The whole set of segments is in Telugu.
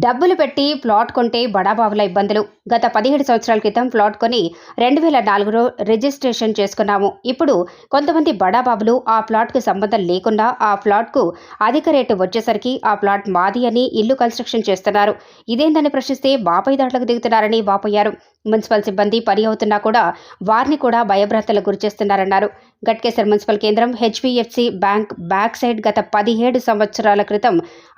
డబ్బులు పెట్టి ప్లాట్ కొంటే బడాబాబుల ఇబ్బందులు. గత పదిహేడు సంవత్సరాల క్రితం ప్లాట్ కొని రెండు వేల నాలుగులో రిజిస్ట్రేషన్ చేసుకున్నాము. ఇప్పుడు కొంతమంది బడాబాబులు ఆ ప్లాట్కు సంబంధం లేకుండా ఆ ప్లాట్కు అధిక రేటు వచ్చేసరికి ఆ ప్లాట్ మాది అని ఇల్లు కన్స్ట్రక్షన్ చేస్తున్నారు. ఇదేందని ప్రశ్నిస్తే బాపై దాడులకు దిగుతున్నారని వాపోయారు మున్సిపల్ సిబ్బంది పని అవుతున్నా కూడా వారిని కూడా భయభ్రాంతలకు గురిచేస్తున్నారన్నారు గట్కేసర్ మున్సిపల్ కేంద్రం హెచ్పిఎఫ్సి బ్యాంక్ బ్యాక్ సైడ్ గత పదిహేడు సంవత్సరాల క్రితం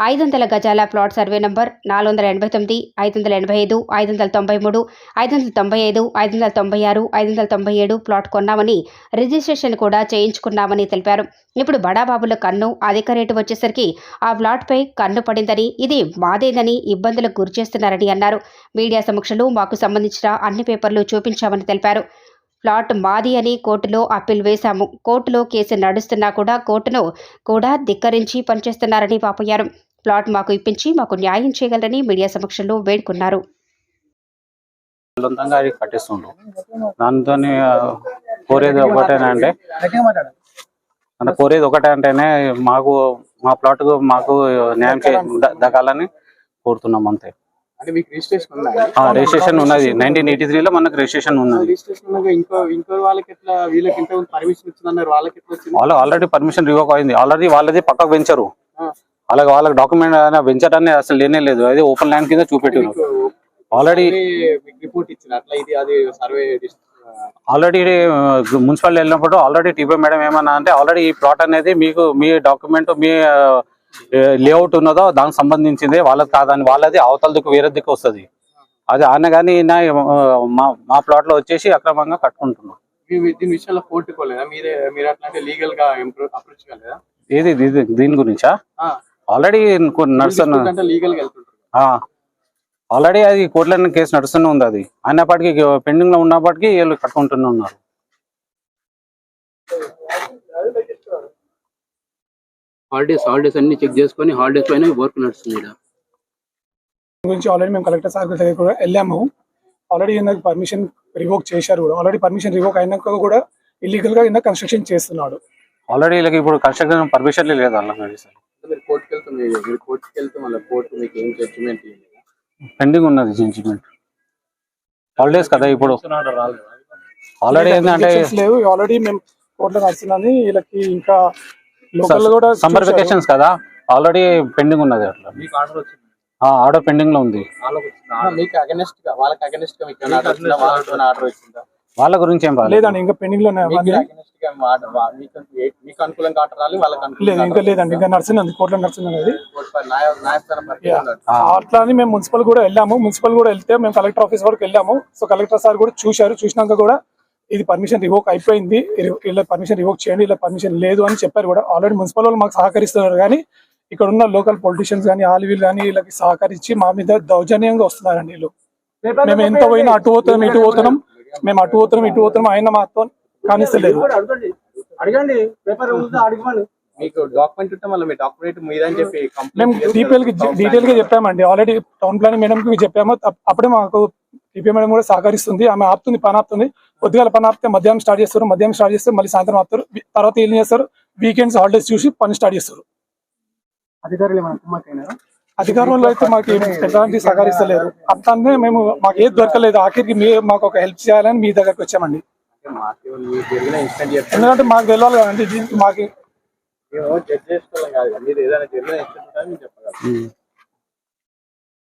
ఐదు వందల గజాల ప్లాట్ సర్వే నంబర్ నాలుగు వందల ఎనభై తొమ్మిది ఐదు వందల ఎనభై ఐదు ఐదు వందల తొంభై మూడు ఐదు వందల తొంభై ఐదు ఐదు వందల తొంభై ఆరు ఐదు వందల తొంభై ఏడు ప్లాట్ కొన్నామని రిజిస్ట్రేషన్ కూడా చేయించుకున్నామని తెలిపారు. ఇప్పుడు బడాబాబుల కన్ను అధిక రేటు వచ్చేసరికి ఆ ప్లాట్పై కన్ను పడిందని ఇది మాదేదని ఇబ్బందులకు గురిచేస్తున్నారని అన్నారు. మీడియా సమక్షంలో మాకు సంబంధించిన అన్ని పేపర్లు చూపించామని తెలిపారు. ప్లాట్ మాది అని కోర్టులో అప్పీల్ వేశాము. కోర్టులో కేసు నడుస్తున్నా కూడా కోర్టును కూడా ధిక్కరించి పనిచేస్తున్నారని వాపోయారు. ప్లాట్ మాకు ఇప్పించి మాకు న్యాయం చేయగలరని మీడియా సమక్షంలో వేడుకున్నారు. దాంతో కోరేది ఒకటేనంటే అంటే కోరేది ఒకటే అంటేనే మాకు మా ప్లాట్ మాకు న్యాయం చే దక్కాలని కోరుతున్నాం అంతే. రిజిస్ట్రేషన్ ఉన్నది. నైన్టీన్ ఎయిటీ త్రీలో మనకు రిజిస్ట్రేషన్ ఉన్నది. వాళ్ళు ఆల్రెడీ పర్మిషన్ రివోక్ అయింది. ఆల్రెడీ వాళ్ళది పక్కకు పెంచరు. అలాగే వాళ్ళకి డాక్యుమెంట్ వెంచర్ అనేది అసలు లేనే లేదు. అది ఓపెన్ ల్యాండ్ కింద చూపెట్టారు. ఆల్రెడీ రిపోర్ట్ ఇచ్చిన అట్లా ఇది అది సర్వే ఆల్రెడీ మున్సిపల్ వెళ్ళినప్పుడు ఆల్రెడీ టీపీ మేడం ఏమన్నా అంటే ఆల్రెడీ ఈ ప్లాట్ అనేది మీకు మీ డాక్యుమెంట్ మీ లేఅవుట్ ఉన్నదో దానికి సంబంధించింది వాళ్ళది కాదని వాళ్ళది అవతల దిక్కు వేరే దిక్కు వస్తుంది. అది ఆయన కానీ మా మా ప్లాట్లో వచ్చేసి అక్రమంగా కట్టుకుంటున్నాం. దీని విషయంలో కోర్టుకోలేదా మీరే మీరు లీగల్గా అప్రోచ్ కాలేదా ఏది దీని గురించా? ఆల్రెడీ నడుస్తున్న లీగల్ ఆల్రెడీ అది కోర్టులో కేసు నడుస్తూనే ఉంది అది. అయినప్పటికీ పెండింగ్లో ఉన్నప్పటికీ వీళ్ళు కట్టుకుంటూనే ఉన్నారు. హాలిడేస్ హాలిడేస్ అన్ని చెక్ చేసుకొని హాలిడేస్ పైన వర్క్ నడుస్తుంది. గురించి ఆల్రెడీ మేము కలెక్టర్ సార్ దగ్గర కూడా వెళ్ళాము. ఆల్రెడీ ఇందాక పర్మిషన్ రివోక్ చేశారు కూడా. ఆల్రెడీ పర్మిషన్ రివోక్ అయినాక కూడా ఇల్లీగల్గా ఇందాక కన్స్ట్రక్షన్ చేస్తున్నాడు. ఆల్రెడీ వీళ్ళకి ఇప్పుడు కన్స్ట్రక్షన్ పర్మిషన్ లేదు వాళ్ళ మెడిసిన్ మీరు కోర్టుకి వెళ్తే మీరు మీరు కోర్టుకి వెళ్తే మళ్ళీ కోర్టు మీకు ఏం జడ్జిమెంట్ పెండింగ్ ఉన్నది జడ్జిమెంట్ హాలిడేస్ కదా ఇప్పుడు. ఆల్రెడీ ఏంటంటే లేవు. ఆల్రెడీ మేము కోర్టులో నడుస్తున్నాని వీళ్ళకి ఇంకా సమ్మర్ చూశారు. వెకేషన్స్ కదా? ఆల్రెడీ పెండింగ్ ఉన్నది అట్లా. మీకు ఆర్డర్ వచ్చింది? ఆర్డర్ పెండింగ్లో ఉంది. మీకు అగనెస్ట్గా వాళ్ళకి అగనెస్ట్గా మీకు ఆర్డర్ ఆర్డర్ వచ్చిందా? వాళ్ళ గురించి ఏం రాలేదు. లేదండి ఇంకా పెండింగ్లోనే మీకు ఉంది. అగనెస్ట్గా ఆర్డర్ మీకు మీకు అనుకూలంగా ఆర్డర్ రాలి వాళ్ళకి లేదు ఇంకా లేదండి ఇంకా నడుస్తుంది కోర్టులో నడుస్తుంది అది. కోర్టు న్యాయ న్యాయస్థానం పరిధి Yeah. ఉన్నది. అట్లా అని మేము మున్సిపల్ కూడా వెళ్ళాము. మున్సిపల్ కూడా వెళ్తే మేము కలెక్టర్ ఆఫీస్ వరకు వెళ్ళాము. సో కలెక్టర్ సార్ కూడా చూశారు చూసినాక కూడా ఇది పర్మిషన్ రివోక్ అయిపోయింది. ఇలా పర్మిషన్ రివోక్ చేయండి ఇలా పర్మిషన్ లేదు అని చెప్పారు కూడా. ఆల్రెడీ మున్సిపల్ వాళ్ళు మాకు సహకరిస్తున్నారు కానీ ఇక్కడ ఉన్న లోకల్ పొలిటీషియన్స్ కానీ ఆల్ వీళ్ళు కానీ వీళ్ళకి సహకరించి మా మీద దౌర్జన్యంగా వస్తున్నారండి వీళ్ళు. మేము ఎంత పోయినా అటు పోతున్నాం ఇటు పోతున్నాం మేము అటు పోతున్నాం ఇటు పోతున్నాం ఆయన మాత్రం కానిస్తలేదు. అడగండి పేపర్ అడగమని. మీకు డాక్యుమెంట్ ఉంటే మళ్ళీ మీ డాక్యుమెంట్ మీదని చెప్పి మేము డీటెయిల్ డీటెయిల్గా చెప్పామండి. ఆల్రెడీ టౌన్ ప్లానింగ్ మేడం కి చెప్పాము. అప్- అప్పుడే మాకు టీపీ మేడం కూడా సహకరిస్తుంది. ఆమె ఆపుతుంది పని ఆపుతుంది. పొద్దుగాల పని ఆపితే మధ్యాహ్నం స్టార్ట్ చేస్తారు మధ్యాహ్నం స్టార్ట్ చేస్తారు మళ్ళీ సాయంత్రం ఆపుతారు. తర్వాత ఏం చేస్తారు? వీకెండ్స్ హాలిడేస్ చూసి పని స్టార్ట్ చేస్తారు. అధికారులు అయితే మాకు ఏం ఎలాంటి సహకరిస్తలేరు అంతానే మేము మాకు ఏది దొరకలేదు. ఆఖరికి మీ మాకు ఒక హెల్ప్ చేయాలని మీ దగ్గరకు వచ్చామండి. ఎందుకంటే మాకు తెలియాలి కదండి దీనికి మాకు